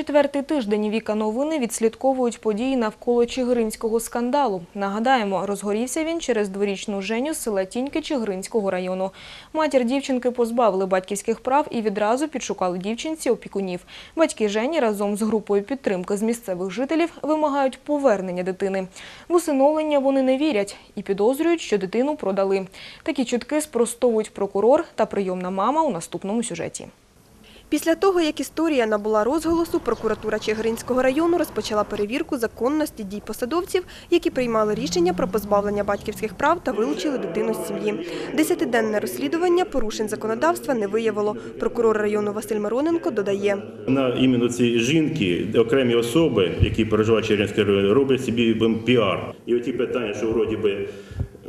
Четвертий тиждень Віка новини відслідковують події навколо Чигиринського скандалу. Нагадаємо, розгорівся він через дворічну Женю з села Тіньки Чигиринського району. Матір дівчинки позбавили батьківських прав і відразу підшукали дівчинці опікунів. Батьки Жені разом з групою підтримки з місцевих жителів вимагають повернення дитини. В усиновлення вони не вірять і підозрюють, що дитину продали. Такі чутки спростовують прокурор та прийомна мама у наступному сюжеті. Після того, як історія набула розголосу, прокуратура Чигиринського району розпочала перевірку законності дій посадовців, які приймали рішення про позбавлення батьківських прав та вилучили дитину з сім'ї. Десятиденне розслідування порушень законодавства не виявило. Прокурор району Василь Мироненко додає. На іменно цієї жінки окремі особи, які проживають в Чернівській районі, роблять собі піар. І оті питання, що вроді би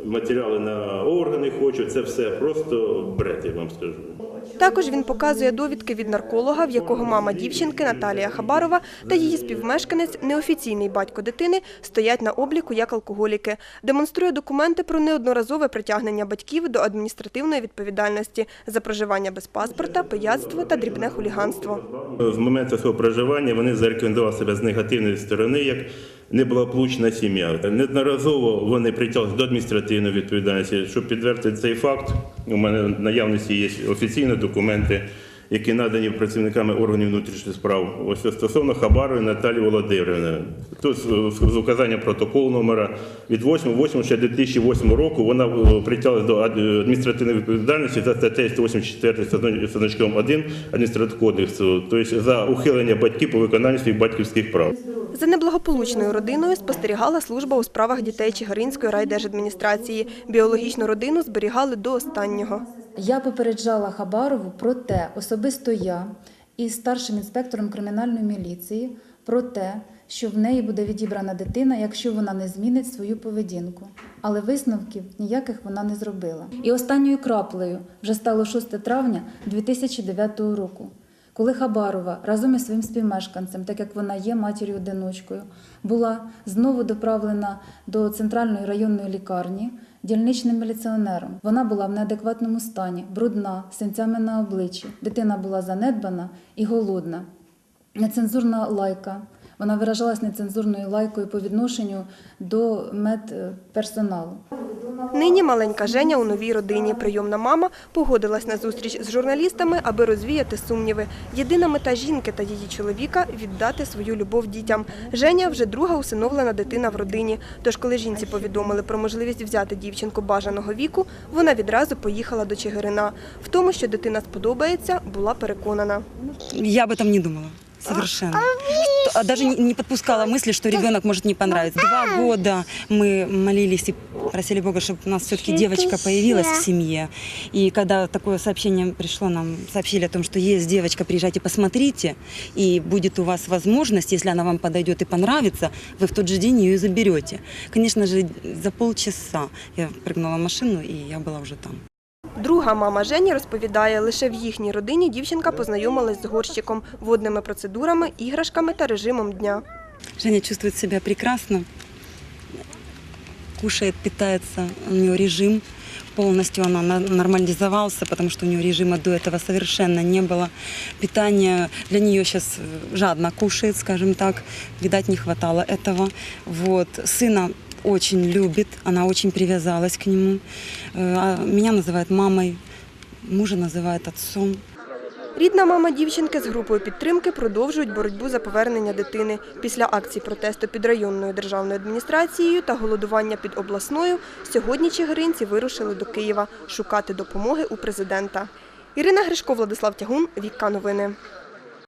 матеріали на органи хочуть, це все просто бред, я вам скажу. Також він показує довідки від нарколога, в якого мама дівчинки Наталія Хабарова та її співмешканець, неофіційний батько дитини, стоять на обліку як алкоголіки. Демонструє документи про неодноразове притягнення батьків до адміністративної відповідальності за проживання без паспорта, пияцтво та дрібне хуліганство. В момент свого проживання вони зарекомендували себе з негативної сторони як неблагополучна сім'я. Неодноразово вони притягли до адміністративної відповідальності. Щоб підтвердити цей факт, у мене в наявності є офіційні документи, які надані працівниками органів внутрішніх справ. Ось стосовно Хабарової Наталії Володимирівни. Тут з указання протоколу номера від 8 8 ще 2008 року вона е, притягла до адміністративної відповідальності за статтею 184 з значком 1 адміністративного кодексу, тобто за ухилення батьків по виконанню своїх батьківських прав. За неблагополучною родиною спостерігала служба у справах дітей Чигиринської райдержадміністрації. Біологічну родину зберігали до останнього. Я попереджала Хабарову про те, особисто я із старшим інспектором кримінальної міліції, про те, що в неї буде відібрана дитина, якщо вона не змінить свою поведінку. Але висновків ніяких вона не зробила. І останньою краплею вже стало 6 травня 2009 року. Коли Хабарова разом із своїм співмешканцем, так як вона є матір'ю одиночкою, була знову доправлена до центральної районної лікарні дільничним міліціонером. Вона була в неадекватному стані, брудна, з синцями на обличчі. Дитина була занедбана і голодна. Нецензурна лайка. Вона виражалась нецензурною лайкою по відношенню до медперсоналу. Нині маленька Женя у новій родині. Прийомна мама погодилась на зустріч з журналістами, аби розвіяти сумніви. Єдина мета жінки та її чоловіка – віддати свою любов дітям. Женя вже друга усиновлена дитина в родині. Тож, коли жінці повідомили про можливість взяти дівчинку бажаного віку, вона відразу поїхала до Чигирина. В тому, що дитина сподобається, була переконана. Я об этом не думала. Совершенно Что- а Даже не не подпускала мысли, что ребенок может не понравиться. Два года мы молились и просили Бога, чтобы у нас все-таки девочка появилась в семье. И когда такое сообщение пришло, нам сообщили о том, что есть девочка, приезжайте, посмотрите, и будет у вас возможность, если она вам подойдет и понравится, вы в тот же день ее и заберете. Конечно же, за полчаса я прыгнула в машину, и я была уже там. Друга мама Жені розповідає, лише в їхній родині дівчинка познайомилась з горщиком, водними процедурами, іграшками та режимом дня. Женя чувствует себя прекрасно, кушает, питается, у нее режим полностью она на- нормализовался, потому что у нее режима до этого совершенно не было. Питание для нее сейчас жадно кушает, скажем так, видать не хватало этого. Вот. Сына очень любит, она очень привязалась к нему. Э, а Меня называет мамой, мужа называет отцом. Рідна мама дівчинки з групою підтримки продовжують боротьбу за повернення дитини. Після акцій протесту під районною державною адміністрацією та голодування під обласною сьогодні чигиринці вирушили до Києва шукати допомоги у президента. Ірина Гришко, Владислав Тягун, Вікка Новини.